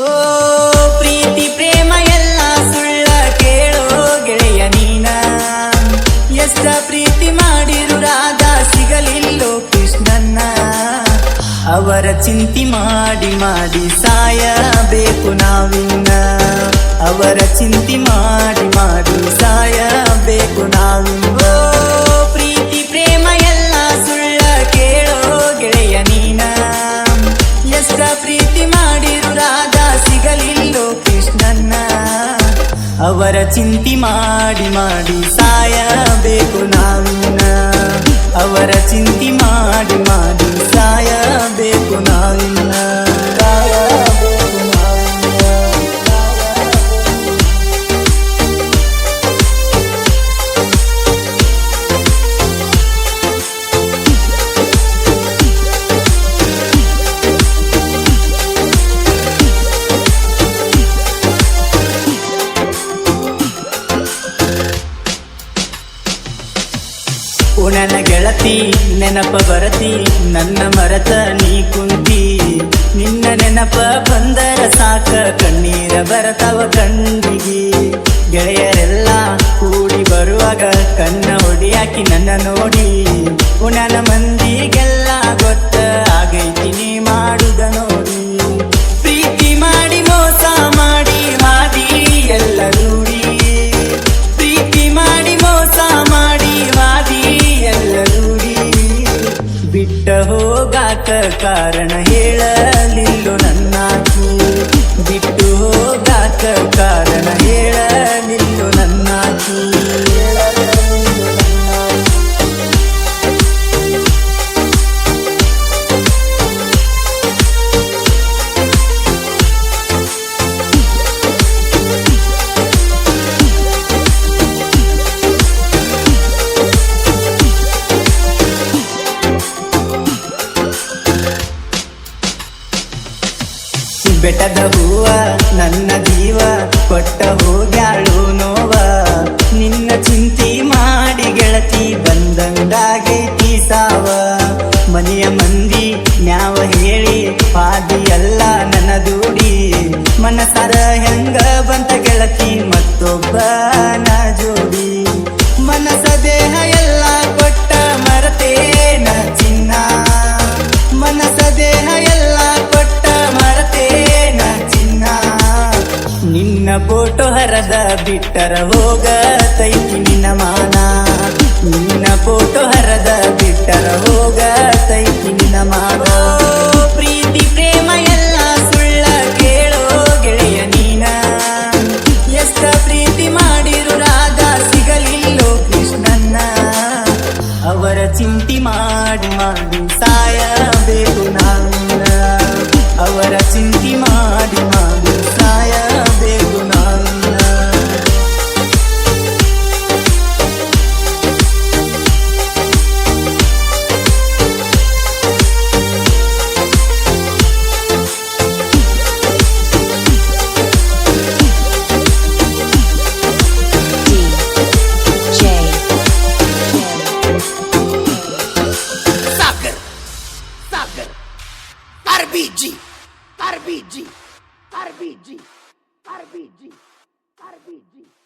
ಓ, ಪ್ರೀತಿ, ಪ್ರೇಮ ಎಲ್ಲ ಸುಳ್ಳ ಕೇಳೋ ಗೆಳೆಯ ನೀನ. ಎಷ್ಟ ಪ್ರೀತಿ ಮಾಡಿರು ರಾಧ, ಸಿಗಲಿಲ್ಲೋ ಕೃಷ್ಣನ್ನ. ಅವರ ಚಿಂತಿ ಮಾಡಿ ಮಾಡಿ ಸಾಯಬೇಕು ನಾವಿನ್ನ. ಅವರ ಚಿಂತಿ ಮಾಡಿ ಮಾಡಿ ಸಾಯಬೇಕು ನಾವಿನ್ನ. ಪ್ರೀತಿ ಮಾಡಿ ಸಿಗಲಿಲ್ಲೋ ಕೃಷ್ಣನ್ನ ಅವರ ಚಿಂತಿ ಮಾಡಿ ಮಾಡಿ ಸಾಯಬೇಕು ನಾವಿನ್ನ. ಅವರ ಚಿಂತಿ ಓ ನನ್ನ ಗೆಳತಿ, ನೆನಪ ಬರತಿ, ನನ್ನ ಮರತ ನೀ ಕುಂತಿ. ನಿನ್ನ ನೆನಪ ಬಂದರ ಸಾಕ, ಕಣ್ಣೀರ ಬರತವ ಕಣ್ಣಿಗೆ. ಗೆಳೆಯರೆಲ್ಲ ಕೂಡಿ ಬರುವಾಗ ಕಣ್ಣ ಹೊಡಿಯಾಕಿ ನನ್ನ ನೋಡಿ. ಓ ನನ್ನ ಮಂದಿಗೆಲ್ಲ ಗೊತ್ತ, ಆಗೈತಿ ನೀ ಮಾಡುದ ಕಾರಣ ಹೇಳಲಿಲ್ಲೋ ಬೆಟ್ಟದ ಹೂವ ನನ್ನ ಜೀವ ಕೊಟ್ಟ ಹೋಗ್ಯಾಳು. ನಿನ್ನ ಹರದ ಬಿಟ್ಟರ ಹೋಗತೈತಿ ನಿನ್ನ ಮಾನ. ನಿನ್ನ ಫೋಟೋ ಹರದ ಬಿಟ್ಟರ ಹೋಗತೈತಿ ನಿನ್ನ ಮಾನ. ಪ್ರೀತಿ, ಪ್ರೇಮ ಎಲ್ಲ ಸುಳ್ಳ ಕೇಳೋ ಗೆಳೆಯ ನೀನ. ಎಷ್ಟ ಪ್ರೀತಿ ಮಾಡಿರು ರಾಧ ಸಿಗಲಿಲ್ಲೋ ಕೃಷ್ಣನ್ನ. ಅವರ ಚಿಂತಿ ಮಾಡಿ ಮಾಡಿ ಸಾಯಬೇಕು ನಾನು. ಅವರ ಚಿಂತಿ ಮಾಡಿ Barbigi! Barbigi! Barbigi! Barbigi! Barbigi! Barbigi!